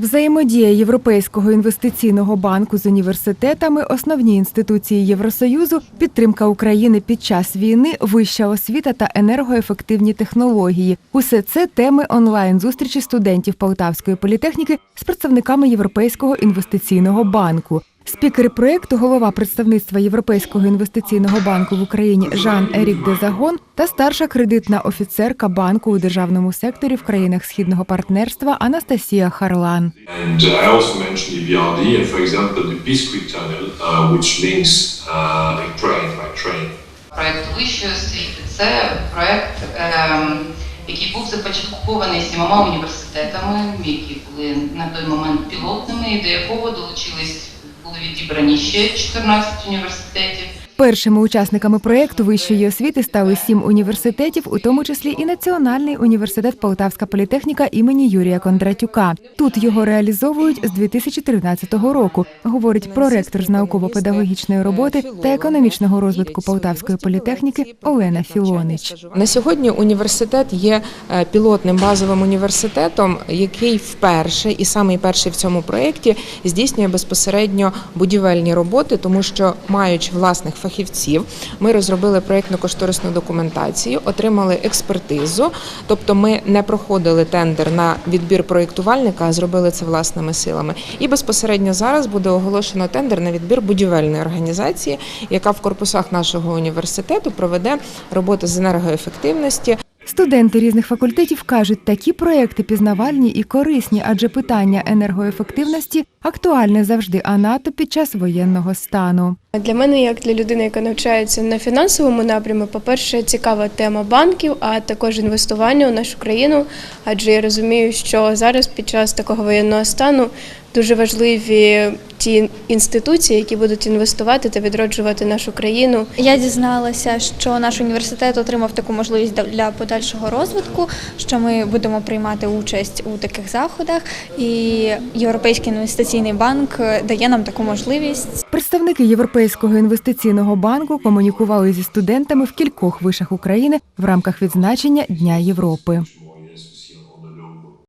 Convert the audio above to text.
Взаємодія Європейського інвестиційного банку з університетами, основні інституції Євросоюзу, підтримка України під час війни, вища освіта та енергоефективні технології. Усе це теми онлайн зустрічі студентів Полтавської політехніки з представниками Європейського інвестиційного банку. Спікери проєкту, голова представництва Європейського інвестиційного банку в Україні Жан Ерік Дезагон та старша кредитна офіцерка банку у державному секторі в країнах східного партнерства Анастасія Харлан. Проект вищої освіти це проект, ем, який був започаткований сімома університетами, які були на той момент пілотними, і до якого долучились були відібрані ще 14 університетів. Першими учасниками проєкту вищої освіти стали сім університетів, у тому числі і Національний університет Полтавська політехніка імені Юрія Кондратюка. Тут його реалізовують з 2013 року, говорить проректор з науково-педагогічної роботи та економічного розвитку Полтавської політехніки Олена Філонич. На сьогодні університет є е, пілотним базовим університетом, який вперше і самий перший в цьому проєкті здійснює безпосередньо будівельні роботи, тому що маючи власних фахівців, ми розробили проєктно-кошторисну документацію, отримали експертизу. Тобто, ми не проходили тендер на відбір проєктувальника, а зробили це власними силами. І безпосередньо зараз буде оголошено тендер на відбір будівельної організації, яка в корпусах нашого університету проведе роботи з енергоефективності. Студенти різних факультетів кажуть, такі проекти пізнавальні і корисні, адже питання енергоефективності актуальне завжди, а НАТО під час воєнного стану. Для мене, як для людини, яка навчається на фінансовому напрямі, по-перше, цікава тема банків, а також інвестування у нашу країну. Адже я розумію, що зараз під час такого воєнного стану дуже важливі ті інституції, які будуть інвестувати та відроджувати нашу країну. Я дізналася, що наш університет отримав таку можливість для подальшого розвитку, що ми будемо приймати участь у таких заходах, і Європейський інвестиційний банк дає нам таку можливість. Представники Європейського інвестиційного банку комунікували зі студентами в кількох вишах України в рамках відзначення Дня Європи.